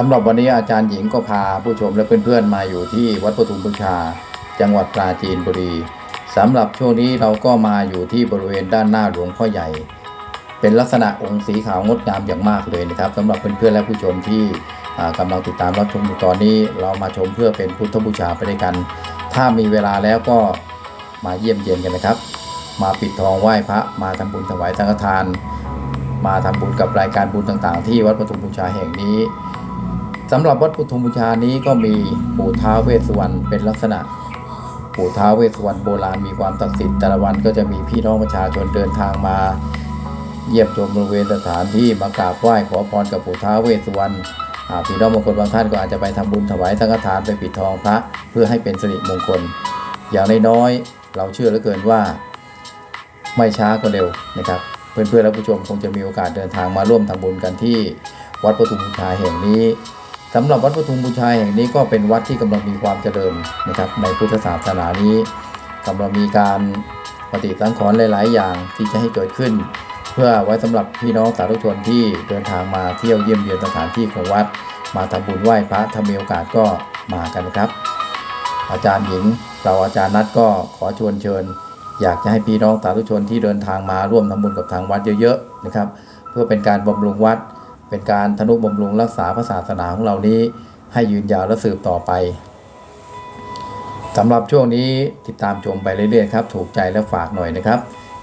สำหรับวันนี้อาจารย์หญิงก็พาผู้ชมและเพื่อนๆมาอยู่ที่วัดปทุมบูชา จังหวัดปราจีนบุรีสำหรับช่วงนี้เราก็มาอยู่ที่บริเวณด้านหน้าหลวงพ่อใหญ่ เป็นลักษณะองค์สีขาวงดงามอย่างมากเลยนะครับสำหรับเพื่อนๆและผู้ชมที่อ่ากำลังติดตามรับชมอยู่ตอนนี้ เรามาชมเพื่อเป็นพุทธบูชาไปด้วยกัน ถ้ามีเวลาแล้วก็มาเยี่ยมเยียนกันนะครับ มาปิดทองไหว้พระมาทำบุญถวายสังฆทาน มาทำบุญกับรายการบุญต่างๆ ที่วัดปทุมบูชาแห่งนี้ สำหรับวัดปทุมบูชานี้ก็มีปู่ท้าเวสุวรรณเป็นลักษณะปู่ท้าเวสุวรรณโบราณมีความศักดิ์สิทธิ์แต่ละวันก็จะมีพี่น้องประชาชนเดินทางมา เยี่ยมชมบริเวณสถานที่มากราบไหว้ขอพรกับปู่ท้าเวสุวรรณพี่น้องบางคนบางท่านก็อาจจะไปทำบุญถวายสังฆทานไปปิดทองพระ เพื่อให้เป็นสิริมงคล อย่างน้อยๆเราเชื่อเหลือเกินว่าไม่ช้าก็เร็วนะครับเพื่อนๆและผู้ชมคงจะมีโอกาสเดินทางมาร่วมทำบุญกันที่วัดปทุมบูชาแห่งนี้ สำหรับวัดปทุมบูชาแห่งนี้ก็เป็นวัดที่กำลังมีความเจริญนะครับในพุทธศาสนานี้กำลังมีการปฏิสังขรณ์หลาย ๆ อย่างที่จะให้เกิดขึ้น เพื่อไว้สำหรับพี่น้องสาธุชนที่เดินทางมาเที่ยวเยี่ยมเยียนสถานที่ของวัด มาทำบุญไหว้พระถ้ามีโอกาสก็มากันนะครับ อาจารย์หญิงเราอาจารย์นัดก็ขอชวนเชิญ อยากจะให้พี่น้องสาธุชนที่เดินทางมาร่วมทำบุญกับทางวัดเยอะ ๆ นะครับ เพื่อเป็นการบำรุงวัด เป็นการทนุบำรุงรักษาพระศาสนาของเรานี้ให้ยืนยาวและสืบต่อไปสำหรับช่วงนี้ติดตามชมไปเรื่อยๆครับ ถูกใจและฝากหน่อยนะครับ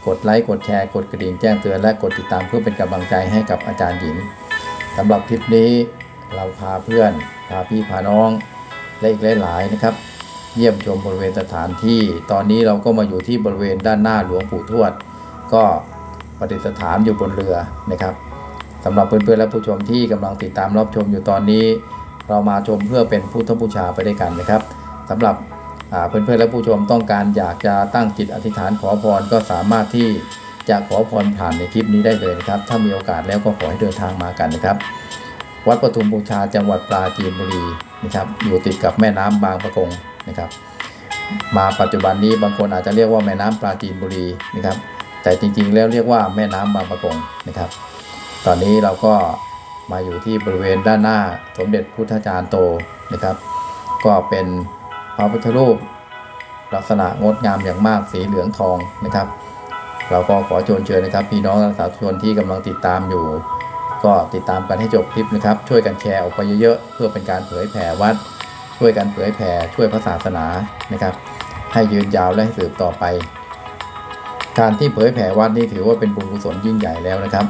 กดไลค์กดแชร์กดกระดิ่งแจ้งเตือนและกดติดตามเพื่อเป็นกำลังใจให้กับอาจารย์หญิงสำหรับคลิปนี้เราพาเพื่อน พาพี่พาน้อง และอีกหลายๆนะครับ เยี่ยมชมบริเวณสถานที่ ตอนนี้เราก็มาอยู่ที่บริเวณด้านหน้าหลวงปู่ทวด ก็ประดิษฐานอยู่บนเรือนะครับ สำหรับเพื่อนๆและผู้ชมที่กำลังติดตามรับชมอยู่ตอนนี้ เรามาชมเพื่อเป็นพุทธบูชาไปด้วยกันนะครับสำหรับเพื่อนๆและผู้ชมต้องการอยากจะตั้งจิตอธิษฐานขอพรก็สามารถที่จะขอพรผ่านในคลิปนี้ได้เลยนะครับ ถ้ามีโอกาสแล้วก็ขอให้เดินทางมากันนะครับ วัดปทุมบูชาจังหวัดปราจีนบุรีนะครับอยู่ติดกับแม่น้ำบางปะกงนะครับ มาปัจจุบันนี้บางคนอาจจะเรียกว่าแม่น้ำปราจีนบุรีนะครับ แต่จริงๆแล้วเรียกว่าแม่น้ำบางปะกงนะครับ ตอนนี้เราก็มาอยู่ที่บริเวณด้านหน้าสมเด็จพุทธจารย์โตนะครับ ก็เป็นพระพุทธรูป ลักษณะงดงามอย่างมากสีเหลืองทองนะครับ เราก็ขอเชิญเชิญนะครับพี่น้องสาธุชนที่กำลังติดตามอยู่ ก็ติดตามกันให้จบคลิปนะครับ ช่วยกันแชร์ออกไปเยอะๆเพื่อเป็นการเผยแผ่วัด ช่วยกันเผยแผ่ช่วยพระศาสนานะครับ ให้ยืนยาวและให้สืบต่อไป การที่เผยแผ่วัดนี่ถือว่าเป็นบุญกุศลยิ่งใหญ่แล้วนะครับ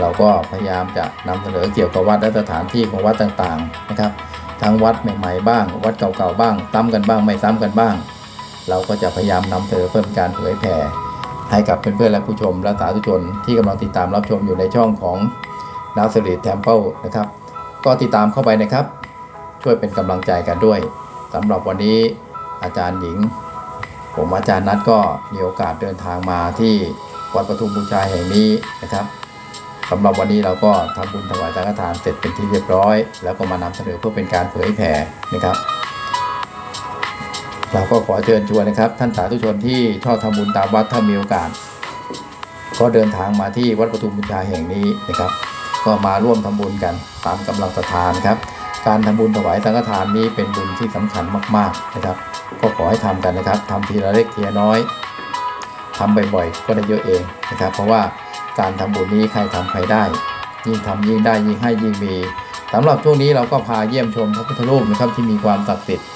เราก็พยายามจะนำเสนอเกี่ยวกับวัดและสถานที่ของวัดต่างๆนะครับ ทั้งวัดใหม่ๆบ้าง วัดเก่าๆบ้าง ซ้ำกันบ้างไม่ซ้ำกันบ้าง เราก็จะพยายามนำเสนอเพื่อเป็นการเผยแผ่ให้กับเพื่อนๆและผู้ชมและสาธุชนที่กำลังติดตามรับชมอยู่ในช่องของนาสริตแทมเปิลนะครับ ก็ติดตามเข้าไปนะครับ ช่วยเป็นกำลังใจกันด้วยสำหรับวันนี้อาจารย์หญิง ผมอาจารย์นัดก็มีโอกาสเดินทางมาที่วัดปทุมบูชาแห่งนี้นะครับ สำหรับวันนี้เราก็ทำบุญถวายสังฆทานเสร็จเป็นที่เรียบร้อย แล้วก็มานำเสนอเพื่อเป็นการเผยแผ่นะครับ เราก็ขอเชิญชวนนะครับ ท่านสาธุชนที่ชอบทำบุญตามวัดถ้ามีโอกาส ก็เดินทางมาที่วัดปทุมบูชาแห่งนี้นะครับ ก็มาร่วมทำบุญกันตามกำลังศรัทธานครับ การทำบุญถวายสังฆทานนี้เป็นบุญที่สำคัญมากๆนะครับ ก็ขอให้ทำกันนะครับทำทีละเล็กทีละน้อยทำบ่อยๆ ก็ได้เยอะเองนะครับ เพราะว่า การทำบุญนี้ใครทำใครได้ ยิ่งทำยิ่งได้ยิ่งให้ยิ่งมีสำหรับช่วงนี้เราก็พาเยี่ยมชมพระพุทธรูปนะครับที่มีความศักดิ์สิทธิ์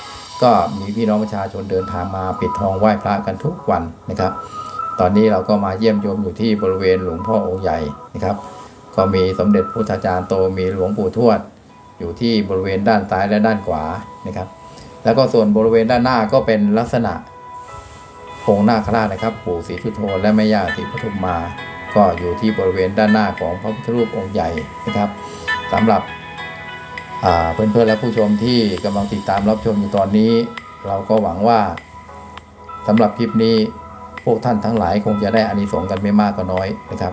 ก็มีพี่น้องประชาชนเดินทางมาปิดทองไหว้พระกันทุกวันนะครับ ตอนนี้เราก็มาเยี่ยมชมอยู่ที่บริเวณหลวงพ่อองค์ใหญ่นะครับ ก็มีสมเด็จพุทธาจารย์โตมีหลวงปู่ทวด อยู่ที่บริเวณด้านซ้ายและด้านขวานะครับ แล้วก็ส่วนบริเวณด้านหน้าก็เป็นลักษณะองค์นาคราชนะครับ ปู่ศรีสุโธและแม่ย่าศรีปทุมมา ก็อยู่ที่บริเวณด้านหน้าของพระพุทธรูปองค์ใหญ่นะครับสำหรับอ่าเพื่อนๆและผู้ชมที่กำลังติดตามรับชมอยู่ตอนนี้ เราก็หวังว่าสำหรับคลิปนี้พวกท่านทั้งหลายคงจะได้อานิสงส์กันไม่มากก็น้อยนะครับ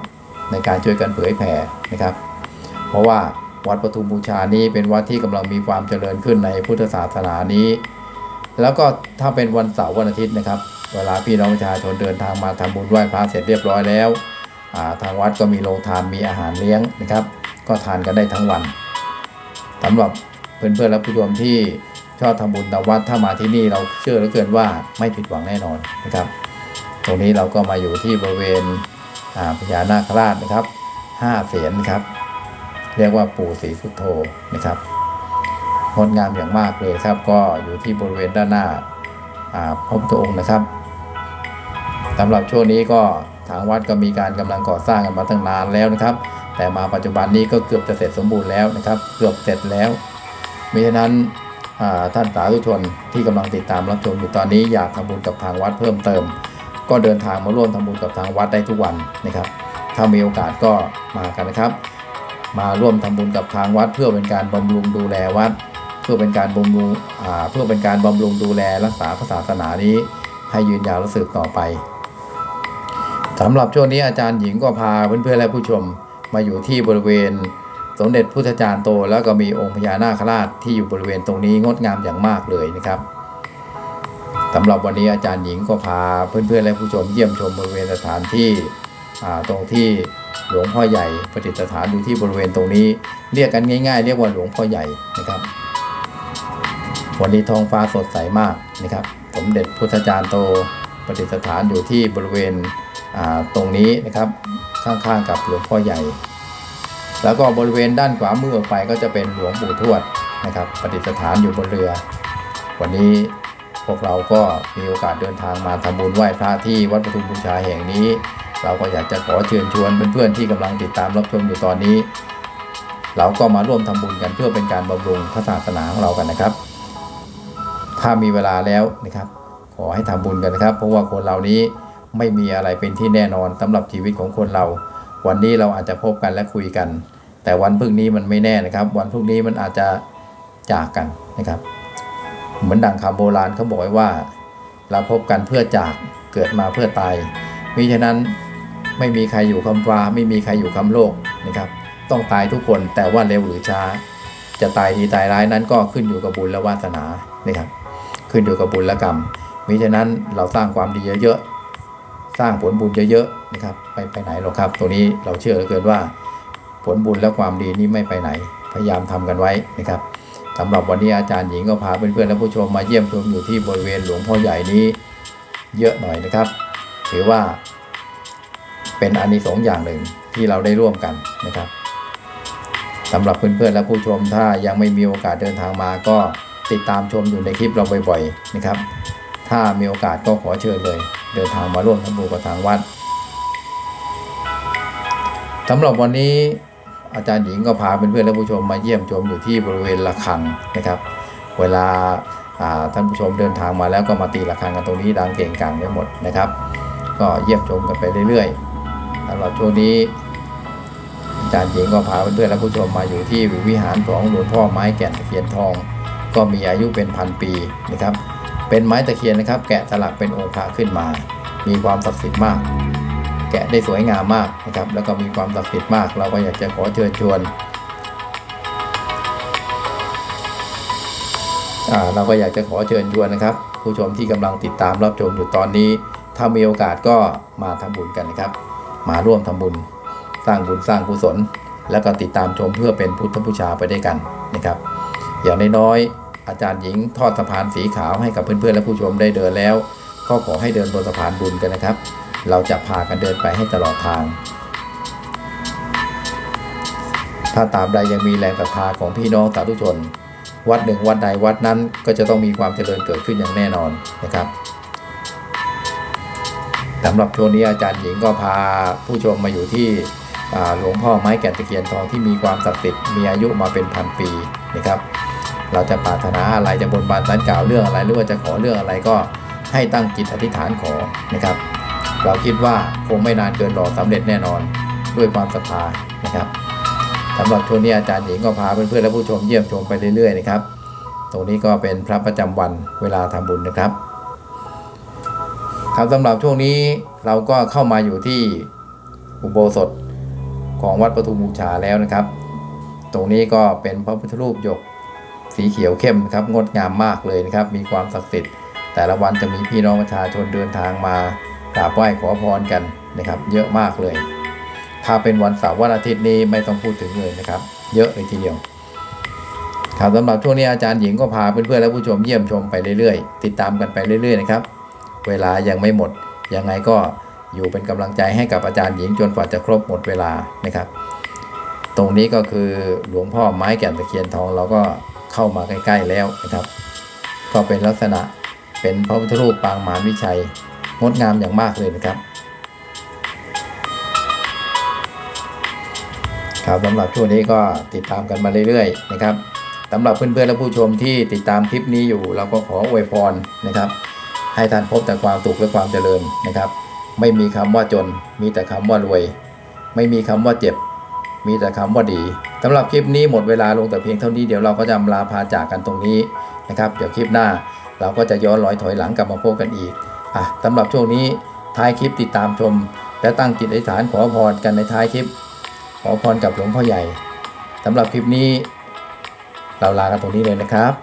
ในการช่วยกันเผยแผ่นะครับ เพราะว่าวัดปทุมบูชานี้เป็นวัดที่กำลังมีความเจริญขึ้นในพุทธศาสนานี้ แล้วก็ถ้าเป็นวันเสาร์วันอาทิตย์นะครับ เวลาพี่น้องประชาชนเดินทางมาทำบุญไหว้พระเสร็จเรียบร้อยแล้ว ทางวัดก็มีโรงทานมีอาหารเลี้ยงนะครับ ก็ทานกันได้ทั้งวันสำหรับเพื่อนๆและผู้ชมที่ชอบทำบุญตามวัดถ้ามาที่นี่เราเชื่อเหลือเกินว่าไม่ผิดหวังแน่นอนนะครับ ตรงนี้เราก็มาอยู่ที่บริเวณพญานาคราชนะครับห้าเสียนครับ เรียกว่าปู่ศรีสุโธนะครับงดงามอย่างมากเลยครับ ก็อยู่ที่บริเวณด้านหน้าอ่าพระพุทธองค์นะครับสำหรับช่วงนี้ก็ ทางวัดก็มีการกำลังก่อสร้างกันมาตั้งนานแล้วนะครับ แต่มาปัจจุบันนี้ก็เกือบจะเสร็จสมบูรณ์แล้วนะครับ เกือบเสร็จแล้วมิฉะนั้นท่านสาธุชนที่กำลังติดตามรับชมอยู่ตอนนี้อยากทำบุญกับทางวัดเพิ่มเติม ก็เดินทางมาร่วมทำบุญกับทางวัดได้ทุกวันนะครับ ถ้ามีโอกาสก็มากันนะครับ มาร่วมทำบุญกับทางวัด เพื่อเป็นการบำรุงดูแลวัด เพื่อเป็นการบำรุงเพื่อเป็นการบำรุงดูแลรักษาศาสนานี้ ให้ยืนยาวและสืบต่อไป สำหรับช่วงนี้อาจารย์หญิงก็พาเพื่อนๆและผู้ชมมาอยู่ที่บริเวณสมเด็จพุทธจารย์โต แล้วก็มีองค์พญานาคราชที่อยู่บริเวณตรงนี้งดงามอย่างมากเลยนะครับสำหรับวันนี้อาจารย์หญิงก็พาเพื่อนๆและผู้ชมเยี่ยมชมบริเวณสถานที่ตรงที่หลวงพ่อใหญ่ประดิษฐานอยู่ที่บริเวณตรงนี้ เรียกกันง่าย ๆ เรียกว่าหลวงพ่อใหญ่นะครับ วันนี้ท้องฟ้าสดใสมากนะครับ สมเด็จพุทธจารย์โตประดิษฐานอยู่ที่บริเวณ ตรงนี้นะครับข้างๆกับหลวงพ่อใหญ่ แล้วก็บริเวณด้านขวามือออกไปก็จะเป็นหลวงปู่ทวดนะครับประดิษฐานอยู่บนเรือ วันนี้พวกเราก็มีโอกาสเดินทางมาทำบุญไหว้พระที่วัดปทุมบูชาแห่งนี้ เราก็อยากจะขอเชิญชวนเพื่อนๆที่กำลังติดตามรับชมอยู่ตอนนี้ เราก็มาร่วมทำบุญกันเพื่อเป็นการบำรุงพระศาสนาของเรากันนะครับ ถ้ามีเวลาแล้วนะครับ ขอให้ทำบุญกันนะครับ เพราะว่าคนเรานี้ ไม่มีอะไรเป็นที่แน่นอนสำหรับชีวิตของคนเรา วันนี้เราอาจจะพบกันและคุยกัน แต่วันพรุ่งนี้มันไม่แน่นะครับ วันพรุ่งนี้มันอาจจะจากกันนะครับ เหมือนดังคำโบราณเขาบอกไว้ว่า เราพบกันเพื่อจากเกิดมาเพื่อตายมิฉะนั้นไม่มีใครอยู่คำฟ้าไม่มีใครอยู่คำโลกนะครับ ต้องตายทุกคนแต่ว่าเร็วหรือช้า จะตายดีตายร้ายนั้นก็ขึ้นอยู่กับบุญและวาสนานะครับ ขึ้นอยู่กับบุญและกรรมมิฉะนั้นเราสร้างความดีเยอะๆ สร้างผลบุญเยอะๆนะครับไปไปไหนหรอกครับตัวนี้เราเชื่อเหลือเกินว่า ผลบุญและความดีนี้ไม่ไปไหน พยายามทำกันไว้นะครับสำหรับวันนี้อาจารย์หญิงก็พาเพื่อนๆและผู้ชมมาเยี่ยมชมอยู่ที่บริเวณหลวงพ่อใหญ่นี้เยอะหน่อยนะครับ ถือว่า เป็นอานิสงส์อย่างหนึ่งที่เราได้ร่วมกันนะครับสำหรับเพื่อนๆและผู้ชมถ้ายังไม่มีโอกาสเดินทางมาก็ติดตามชมอยู่ในคลิปเราบ่อยๆนะครับ ถ้ามีโอกาสก็ขอเชิญเลย เดินทางมาร่วมทำบุญกับทางวัดสำหรับวันนี้อาจารย์หญิงก็พาเพื่อนๆและผู้ชมมาเยี่ยมชมอยู่ที่บริเวณระฆังนะครับ เวลาท่านผู้ชมเดินทางมาแล้วก็มาตีระฆังกันตรงนี้ดังเก่งกังไปหมดนะครับ ก็เยี่ยมชมกันไปเรื่อยๆสำหรับช่วงนี้ อาจารย์หญิงก็พาเพื่อนๆและผู้ชมมาอยู่ที่วิหารของหลวงพ่อไม้แก่นตะเคียนทอง ก็มีอายุเป็นพันปีนะครับ เป็นไม้ตะเคียนนะครับ แกะสลักเป็นองค์พระขึ้นมา มีความศักดิ์สิทธิ์มาก แกะได้สวยงามมากนะครับ แล้วก็มีความศักดิ์สิทธิ์มาก เราก็อยากจะขอเชิญชวนเราก็อยากจะขอเชิญชวนนะครับ ผู้ชมที่กำลังติดตามรับชมอยู่ตอนนี้ ถ้ามีโอกาสก็มาทำบุญกันนะครับ มาร่วมทำบุญ สร้างบุญสร้างกุศล แล้วก็ติดตามชมเพื่อเป็นพุทธบูชาไปด้วยกันนะครับ อย่างน้อยๆ อาจารย์หญิงทอดสะพานสีขาวให้กับเพื่อนๆและผู้ชมได้เดินแล้ว ก็ขอให้เดินบนสะพานบุญกันนะครับ เราจะพากันเดินไปให้ตลอดทาง ถ้าตามใดยังมีแรงศรัทธาของพี่น้องสาธุชน วัดหนึ่งวัดใดวัดนั้นก็จะต้องมีความเจริญเกิดขึ้นอย่างแน่นอนนะครับสำหรับช่วงนี้อาจารย์หญิงก็พาผู้ชมมาอยู่ที่หลวงพ่อไม้แก่นตะเคียนทองที่มีความศักดิ์สิทธิ์มีอายุมาเป็นพันปีนะครับ เราจะปรารถนาอะไรจะบนบานสันกล่าวเรื่องอะไร หรือว่าจะขอเรื่องอะไรก็ให้ตั้งจิตอธิษฐานขอนะครับ เราคิดว่าคงไม่นานเกินรอสำเร็จแน่นอนด้วยความศรัทธานะครับสำหรับช่วงนี้อาจารย์หญิงก็พาเพื่อนๆและผู้ชมเยี่ยมชมไปเรื่อยๆนะครับ ตรงนี้ก็เป็นพระประจำวันเวลาทำบุญนะครับครับสำหรับช่วงนี้เราก็เข้ามาอยู่ที่อุโบสถของวัดปทุมบูชาแล้วนะครับ ตรงนี้ก็เป็นพระพุทธรูปหยก สีเขียวเข้มนะครับงดงามมากเลยนะครับ มีความศักดิ์สิทธิ์ แต่ละวันจะมีพี่น้องประชาชนเดินทางมากราบไหว้ขอพรกันนะครับ เยอะมากเลย ถ้าเป็นวันเสาร์วันอาทิตย์นี้ไม่ต้องพูดถึงเลยนะครับ เยอะเลยทีเดียวครับสำหรับช่วงนี้อาจารย์หญิงก็พาเพื่อนๆและผู้ชมเยี่ยมชมไปเรื่อยๆ ติดตามกันไปเรื่อยๆนะครับ เวลายังไม่หมด ยังไงก็อยู่เป็นกำลังใจให้กับอาจารย์หญิงจนกว่าจะครบหมดเวลานะครับ ตรงนี้ก็คือหลวงพ่อไม้แก่นตะเคียนทองเราก็ เข้ามาใกล้ๆแล้วนะครับ ก็เป็นลักษณะเป็นพระพุทธรูปปางมารวิชัยงดงามอย่างมากเลยนะครับครับสำหรับช่วงนี้ก็ติดตามกันมาเรื่อยๆนะครับสำหรับเพื่อนๆและผู้ชมที่ติดตามคลิปนี้อยู่ เราก็ขออวยพรนะครับ ให้ท่านพบแต่ความสุขและความเจริญนะครับ ไม่มีคำว่าจน มีแต่คำว่ารวย ไม่มีคำว่าเจ็บ มีแต่คำว่าดี สำหรับคลิปนี้หมดเวลาลงแต่เพียงเท่านี้เดี๋ยวเราก็จะลาพาจากกันตรงนี้นะครับ เดี๋ยวคลิปหน้าเราก็จะย้อนรอยถอยหลังกลับมาพบกันอีกอะสำหรับช่วงนี้ท้ายคลิปติดตามชม และตั้งจิตอธิษฐานขอพรกันในท้ายคลิป ขอพรกับหลวงพ่อใหญ่สำหรับคลิปนี้ เราลากันตรงนี้เลยนะครับ